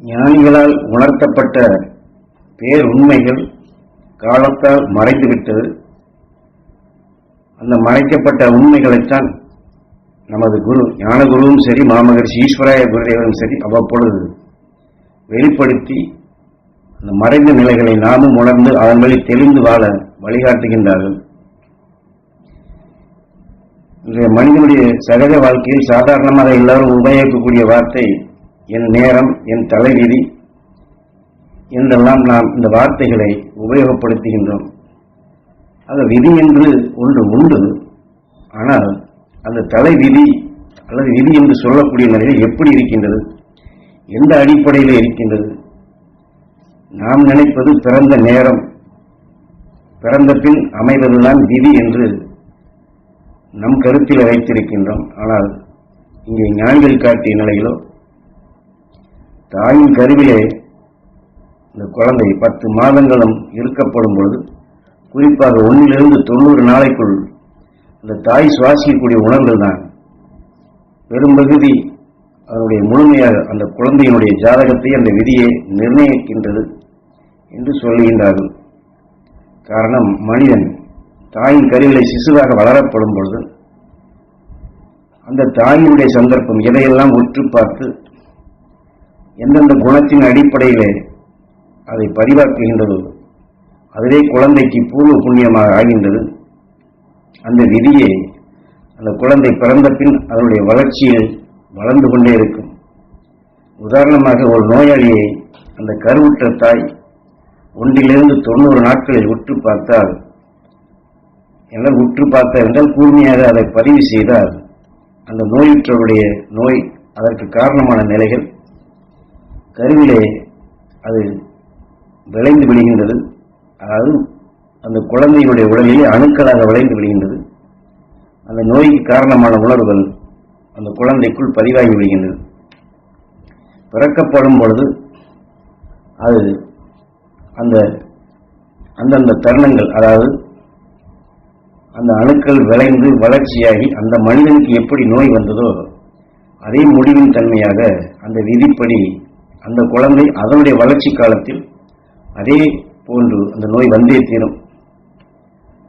ஞானிகளால் உணர்த்தப்பட்ட பேருண்மைகள் காலத்தால் மறைந்துவிட்டது. அந்த மறைக்கப்பட்ட உண்மைகளைத்தான் நமது குரு ஞானகுருவும் சரி மாமகரிஷி ஈஸ்வராய குருதேவரும் சரி அவ்வப்பொழுது வெளிப்படுத்தி அந்த மறைந்த நிலைகளை நாமும் உணர்ந்து அதன் வழி தெளிந்து வாழ வழிகாட்டுகின்றார்கள். இன்றைய மனிதனுடைய சகஜ வாழ்க்கையில் சாதாரணமாக எல்லாரும் உபயோகிக்கக்கூடிய வார்த்தை என் நேரம் என் தலைவிதி என்றெல்லாம் நாம் இந்த வார்த்தைகளை உபயோகப்படுத்துகின்றோம். அது விதி என்று ஒன்று உண்டு. ஆனால் அந்த தலை விதி அல்லது விதி என்று சொல்லக்கூடிய நிலையில் எப்படி இருக்கின்றது? எந்த அடிப்படையில் இருக்கின்றது? நாம் நினைப்பது பிறந்த நேரம். பிறந்த பின் அமைவதுதான் விதி என்று நம் கருத்தில் வைத்திருக்கின்றோம். ஆனால் இங்கே ஞானிகள் காட்டிய நிலையிலோ தாயின் கருவிலே இந்த குழந்தை பத்து மாதங்களும் இருக்கப்படும் பொழுது குறிப்பாக ஒன்றிலிருந்து தொண்ணூறு நாளைக்குள் இந்த தாய் சுவாசிக்கக்கூடிய உணர்வுகள் தான் பெரும்பகுதி அதனுடைய முழுமையாக அந்த குழந்தையினுடைய ஜாதகத்தை அந்த விதியை நிர்ணயிக்கின்றது என்று சொல்லுகின்றார்கள். காரணம் மனிதன் தாயின் கருவிலை சிசுவாக வளரப்படும் பொழுது அந்த தாயினுடைய சந்தர்ப்பம் எதையெல்லாம் உற்று பார்த்து எந்தெந்த குணத்தின் அடிப்படையிலே அதை பதிவாக்குகின்றது. அதுவே குழந்தைக்கு பூர்வ புண்ணியமாக ஆகின்றது. அந்த விதியை அந்த குழந்தை பிறந்த பின் அதனுடைய வளர்ச்சியில் வளர்ந்து கொண்டே இருக்கும். உதாரணமாக ஒரு நோயாளியை அந்த கருவுற்ற தாய் ஒன்றிலிருந்து தொண்ணூறு நாட்களில் உற்று பார்த்தால் எல்லாம் உற்று பார்த்தால் என்றால் கூர்மையாக அதை பதிவு செய்தால் அந்த நோயுற்றவருடைய நோய் அதற்கு காரணமான நிலைகள் கருவிலே அது விளைந்து விடுகின்றது. அதாவது அந்த குழந்தையுடைய உடலிலே அணுக்களாக விளைந்து விடுகின்றது. அந்த நோய்க்கு காரணமான உணர்வுகள் அந்த குழந்தைக்குள் பதிவாகி விடுகின்றது. பிறக்கப்படும் பொழுது அது அந்த அந்தந்த தருணங்கள் அதாவது அந்த அணுக்கள் விளைந்து வளர்ச்சியாகி அந்த மனிதனுக்கு எப்படி நோய் வந்ததோ அதே முடிவின் தன்மையாக அந்த விதிப்படி அந்த குழந்தை அதனுடைய வளர்ச்சி காலத்தில் அதே போன்று அந்த நோய் வந்தே தீரும்.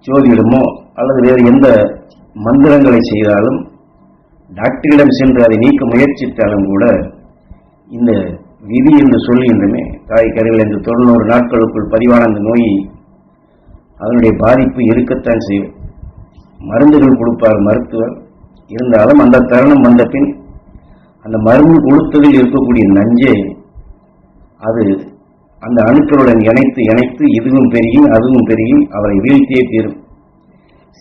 ஜோதிடமோ அல்லது வேறு எந்த மந்திரங்களை செய்தாலும் டாக்டரிடம் சென்று அதை நீக்க முயற்சித்தாலும் கூட இந்த விதி என்று சொல்லுகின்றமே தாய் கருவில் இந்த தொண்ணூறு நாட்களுக்குள் பதிவான அந்த நோயை அதனுடைய பாதிப்பு இருக்கத்தான் செய்யும். மருந்துகள் கொடுப்பார் மருத்துவர். இருந்தாலும் அந்த தருணம் வந்த பின் அந்த மருந்து கொடுத்ததில் இருக்கக்கூடிய நஞ்சே அது அந்த அணுக்களுடன் இணைத்து இணைத்து இதுவும் பெருகி அதுவும் பெருகி அவரை வீழ்த்தியே தீரும்.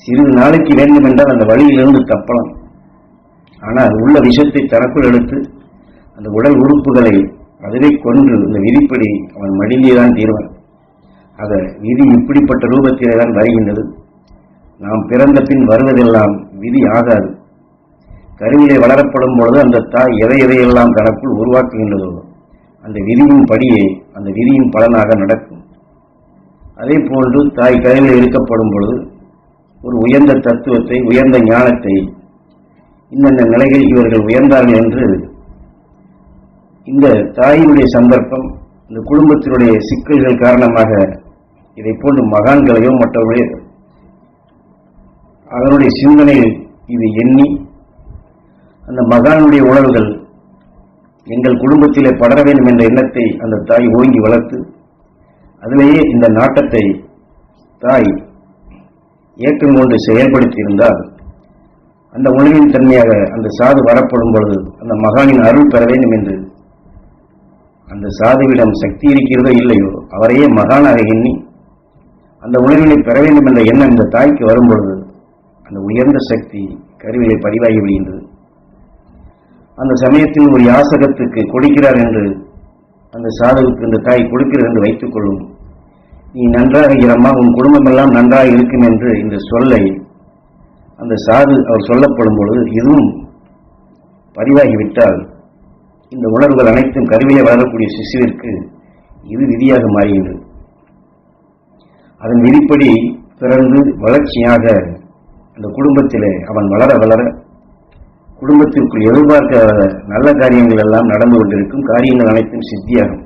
சிறிது நாளைக்கு வேண்டுமென்றால் அந்த வழியிலிருந்து தப்பலாம். ஆனால் உள்ள விஷத்தை தனக்குள் எடுத்து அந்த உடல் உறுப்புகளை அதுவே கொன்று இந்த விதிப்படி அவன் மடியிலே தான் தீர்வான். ஆக விதி இப்படிப்பட்ட ரூபத்திலே தான் வருகின்றது. நாம் பிறந்த பின் வருவதெல்லாம் விதி ஆகாது. கருவிலே வளரப்படும் பொழுது அந்த தாய் எதை எதையெல்லாம் தனக்குள் உருவாக்குகின்றதோ அந்த விதியின் படியே அந்த விதியின் பலனாக நடக்கும். அதே போன்று தாய் கதையில் இருக்கப்படும் பொழுது ஒரு உயர்ந்த தத்துவத்தை உயர்ந்த ஞானத்தை இந்தந்த நிலையில் இவர்கள் உயர்ந்தார்கள் என்று இந்த தாயினுடைய சந்தர்ப்பம் இந்த குடும்பத்தினுடைய சிக்கல்கள் காரணமாக இதை போன்று மகான்களையோ மற்றவர்களே அதனுடைய சிந்தனையில் இது எண்ணி அந்த மகானுடைய உணர்வுகள் எங்கள் குடும்பத்திலே படர வேண்டும் என்ற எண்ணத்தை அந்த தாய் ஓங்கி வளர்த்து அதிலேயே இந்த நாட்டத்தை தாய் இயக்கம் கொண்டு செயல்படுத்தியிருந்தால் அந்த உணவின் தன்மையாக அந்த சாது வரப்படும் பொழுது அந்த மகானின் அருள் பெற வேண்டும் என்று அந்த சாதுவிடம் சக்தி இருக்கிறதோ இல்லையோ அவரையே மகானாக எண்ணி அந்த உணவினை பெற வேண்டும் என்ற எண்ணம் இந்த தாய்க்கு வரும் பொழுது அந்த உயர்ந்த சக்தி கருவிலை பதிவாகி விடுகின்றது. அந்த சமயத்தில் ஒரு யாசகத்துக்கு கொடுக்கிறார் என்று அந்த சாதுவுக்கு இந்த தாய் கொடுக்கிறது என்று வைத்துக் கொள்ளும். நீ நன்றாக இரம்மா உன் குடும்பமெல்லாம் நன்றாக இருக்கும் என்று இந்த சொல்லை அந்த சாது அவர் சொல்லப்படும் பொழுது இதுவும் பதிவாகிவிட்டால் இந்த உணர்வுகள் அனைத்தும் கருவிலே வளரக்கூடிய சிசுவிற்கு இது விதியாக மாறுகிறது அதன் விதிப்படி பிறந்து வளர்ச்சியாக அந்த குடும்பத்தில் அவன் வளர வளர குடும்பத்திற்குள் எதிர்பார்க்காத நல்ல காரியங்கள் எல்லாம் நடந்து கொண்டிருக்கும். காரியங்கள் அனைத்தும் சித்தியாகும்.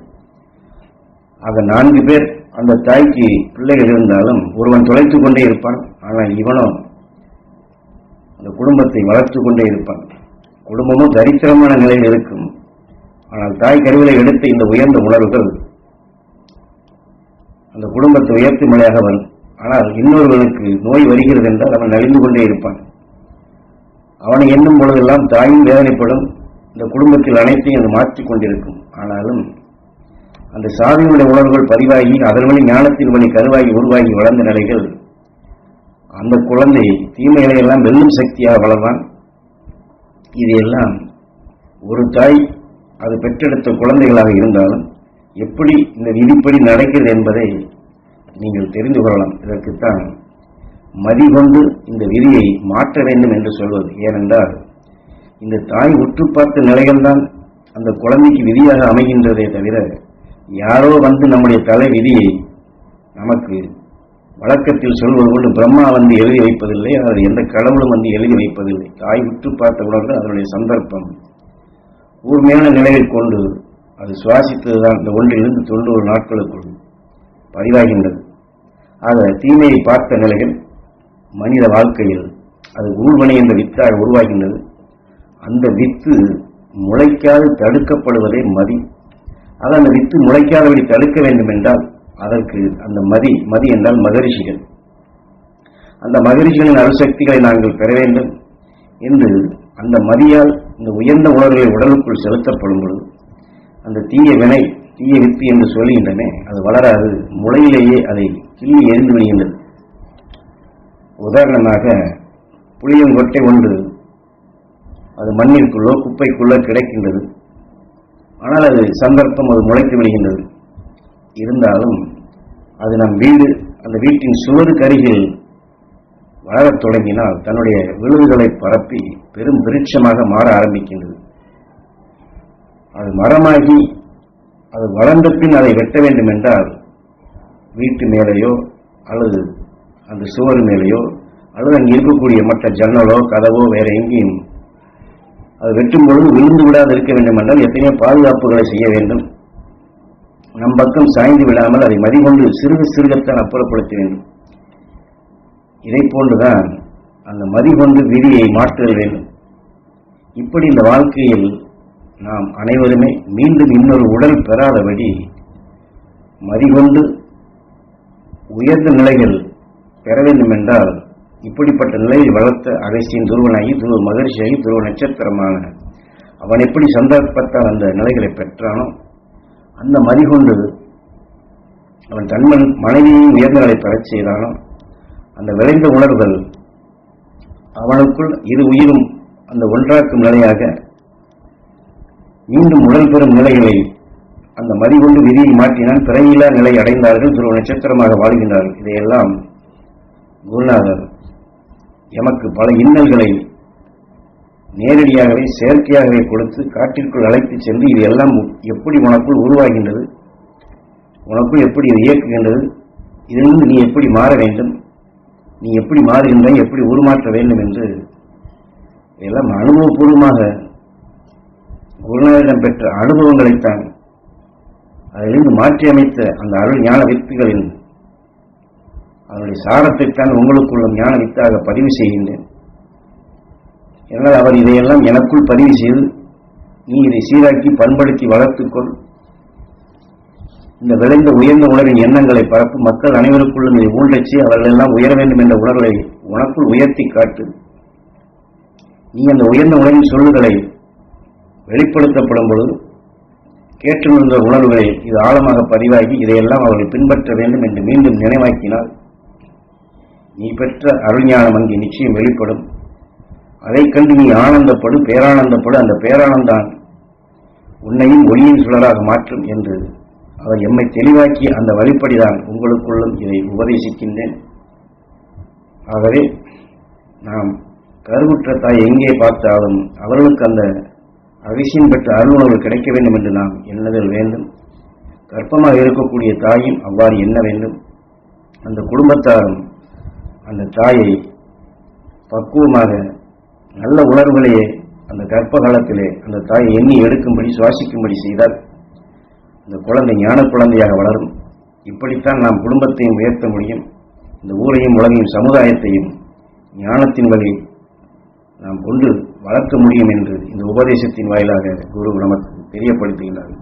ஆக நான்கு பேர் அந்த தாய்க்கு பிள்ளைகள் இருந்தாலும் ஒருவன் தொலைத்துக் கொண்டே இருப்பான். ஆனால் இவனோ அந்த குடும்பத்தை வளர்த்து கொண்டே இருப்பான். குடும்பமும் தரித்திரமான நிலையில் இருக்கும். ஆனால் தாய் கருவிலை எடுத்த இந்த உயர்ந்த உணர்வுகள் அந்த குடும்பத்தை உயர்த்தி மலையாக வரும். ஆனால் இன்னொருவனுக்கு நோய் வருகிறது என்றால் அவன் நலிந்து கொண்டே இருப்பான். அவனை எண்ணும் பொழுதெல்லாம் தாயும் வேதனைப்படும். இந்த குடும்பத்தில் அனைத்தையும் அது மாற்றிக் கொண்டிருக்கும். ஆனாலும் அந்த சாதியினுடைய உணர்வுகள் பதிவாகி அதன் வழி ஞானத்தின் வழி கருவாகி உருவாகி வளர்ந்த நிலைகள் அந்த குழந்தை தீமைகளை எல்லாம் வெல்லும் சக்தியாக வளர்வான். இதையெல்லாம் ஒரு தாய் அது பெற்றெடுத்த குழந்தைகளாக இருந்தாலும் எப்படி இந்த விதிப்படி நடக்கிறது என்பதை நீங்கள் தெரிந்து கொள்ளலாம். இதற்குத்தான் மதிகொண்டு இந்த விதியை மாற்ற வேண்டும் என்று சொல்வது. ஏனென்றால் இந்த தாய் உற்று பார்த்த நிலைகள்தான் அந்த குழந்தைக்கு விதியாக அமைகின்றதே தவிர யாரோ வந்து நம்முடைய தலை விதியை நமக்கு வழக்கத்தில் சொல்வது கொண்டு பிரம்மா வந்து எழுதி வைப்பதில்லை அது எந்த கடவுளும் வந்து எழுதி வைப்பதில்லை. தாய் உற்று பார்த்த உணர்வு அதனுடைய சந்தர்ப்பம் கூர்மையான நிலையில் கொண்டு அது சுவாசித்ததுதான். இந்த ஒன்றிலிருந்து தொண்ணூறு நாட்களுக்குள் பதிவாகின்றது. ஆக தீமையை பார்த்த நிலைகள் மனித வாழ்க்கையில் அது ஊழ்வனை என்ற வித்தாக உருவாகின்றது. அந்த வித்து முளைக்காது தடுக்கப்படுவதே மதி. ஆக அந்த வித்து முளைக்காதபடி தடுக்க வேண்டும் என்றால் அதற்கு அந்த மதி மதி என்றால் மகரிஷிகள். அந்த மகரிஷிகளின் அணுசக்திகளை நாங்கள் பெற வேண்டும் என்று அந்த மதியால் இந்த உயர்ந்த உணர்வுகளை உடலுக்குள் செலுத்தப்படும் பொழுது அந்த தீய வினை தீய வித்து என்று சொல்கின்றன அது வளராது முளையிலேயே அதை கிள்ளி எரிந்து விடுகின்றது. உதாரணமாக புளியங்கொட்டை ஒன்று அது மண்ணிற்குள்ளோ குப்பைக்குள்ளோ கிடைக்கின்றது. ஆனால் அது சந்தர்ப்பம் அது முளைத்து விடுகின்றது. இருந்தாலும் அது நம் வீடு அந்த வீட்டின் சுவருக்கு அருகில் வளரத் தொடங்கினால் தன்னுடைய விழுதுகளை பரப்பி பெரும் விருட்சமாக மாற ஆரம்பிக்கின்றது. அது மரமாகி அது வளர்ந்த பின் அதை வெட்ட வேண்டும் என்றால் வீட்டு மேலேயோ அல்லது அந்த சுவர் மேலேயோ அல்லது அங்கே இருக்கக்கூடிய மற்ற ஜன்னலோ கதவோ வேற எங்கேயும் அது வெட்டும் பொழுது விழுந்து விடாது இருக்க வேண்டும் என்றால் எத்தனையோ பாதுகாப்புகளை செய்ய வேண்டும். நம் பக்கம் சாய்ந்து விடாமல் அதை மதிகொண்டு சிறுக சிறுகத்தான் அப்புறப்படுத்த வேண்டும். இதை போன்றுதான் அந்த மதிகொண்டு விதியை மாற்றுதல் வேண்டும். இப்படி இந்த வாழ்க்கையில் நாம் அனைவருமே மீண்டும் இன்னொரு உடல் பெறாதபடி மதிகொண்டு உயர்ந்த நிலைகள் பெற வேண்டும் என்றால் இப்படிப்பட்ட நிலையில் வளர்த்த அகஸ்தியின் துருவனாகி துருவ மகிழ்ச்சியாகி துருவ நட்சத்திரமான அவன் எப்படி சந்தர்ப்பத்தால் அந்த நிலைகளை பெற்றானோ அந்த மதிகொண்டு அவன் தன்மன் மனைவியையும் உயர்ந்த பெறச் செய்தானோ அந்த விளைந்த உணர்வுகள் அவனுக்குள் இரு உயிரும் அந்த ஒன்றாக்கும் நிலையாக மீண்டும் உடல் பெறும் நிலைகளை அந்த மதிகொண்டு விதியை மாற்றினால் பிறையிலா நிலை அடைந்தார்கள். துருவ நட்சத்திரமாக வாழ்கின்றார்கள். இதையெல்லாம் குருநாதர் எமக்கு பல இன்னல்களை நேரடியாகவே செயற்கையாகவே கொடுத்து காட்டிற்குள் அழைத்து சென்று இது எல்லாம் எப்படி உனக்குள் உருவாகின்றது? உனக்குள் எப்படி இது இயக்குகின்றது? இதிலிருந்து நீ எப்படி மாற வேண்டும்? நீ எப்படி மாறுகின்றாய்? எப்படி உருமாற்ற வேண்டும் என்று எல்லாம் அனுபவபூர்வமாக குருநாதரிடம் பெற்ற அனுபவங்களைத்தான் அதிலிருந்து மாற்றி அமைத்த அந்த அருள் ஞான வித்துகளின் அவருடைய சாரத்தைத்தான் உங்களுக்குள்ள ஞான வித்தாக பதிவு செய்கின்றேன். என்னால் அவர் இதையெல்லாம் எனக்குள் பதிவு செய்து நீ இதை சீராக்கி பண்படுத்தி வளர்த்துக்கொள் இந்த விளைந்த உயர்ந்த உணர்வின் எண்ணங்களை பரப்பு மக்கள் அனைவருக்குள்ளும் இதை ஊன்றச்சி அவர்கள் எல்லாம் உயர வேண்டும் என்ற உணர்வை உனக்குள் உயர்த்தி காட்டு. நீ அந்த உயர்ந்த உணர்வின் சொல்லுகளை வெளிப்படுத்தப்படும் பொழுது கேட்டு உணர்வுகளை இது ஆழமாக பதிவாகி இதையெல்லாம் அவர்கள் பின்பற்ற வேண்டும் என்று மீண்டும் நினைவாக்கினால் நீ பெற்ற அருள்ஞானம் அங்கே நிச்சயம் வெளிப்படும். அதைக் கண்டு நீ ஆனந்தப்படு பேரானந்தப்படு அந்த பேரானந்தான் உன்னையும் ஒளியின் சுழலாக மாற்றும் என்று அவர் எம்மை தெளிவாக்கி அந்த வழிப்படிதான் உங்களுக்குள்ளும் இதை உபதேசிக்கின்றேன். ஆகவே நாம் கருவுற்ற தாய் எங்கே பார்த்தாலும் அவர்களுக்கு அந்த அரிசியம் பெற்ற அருளுணர்வு கிடைக்க வேண்டும் என்று நாம் எண்ணுதல் வேண்டும். கர்ப்பமாக இருக்கக்கூடிய தாயும் அவ்வாறு எண்ண வேண்டும். அந்த குடும்பத்தாரும் அந்த தாயை பக்குவமாக நல்ல உணர்வுகளையே அந்த கர்ப்ப காலத்திலே அந்த தாயை எண்ணி எடுக்கும்படி சுவாசிக்கும்படி செய்தால் இந்த குழந்தை ஞான குழந்தையாக வளரும். இப்படித்தான் நாம் குடும்பத்தையும் உயர்த்த முடியும். இந்த ஊரையும் உலகையும் சமுதாயத்தையும் ஞானத்தின் வழி நாம் கொண்டு வளர்க்க முடியும் என்று இந்த உபதேசத்தின் வாயிலாக குரு நமக்கு தெரியப்படுத்துகிறார்கள்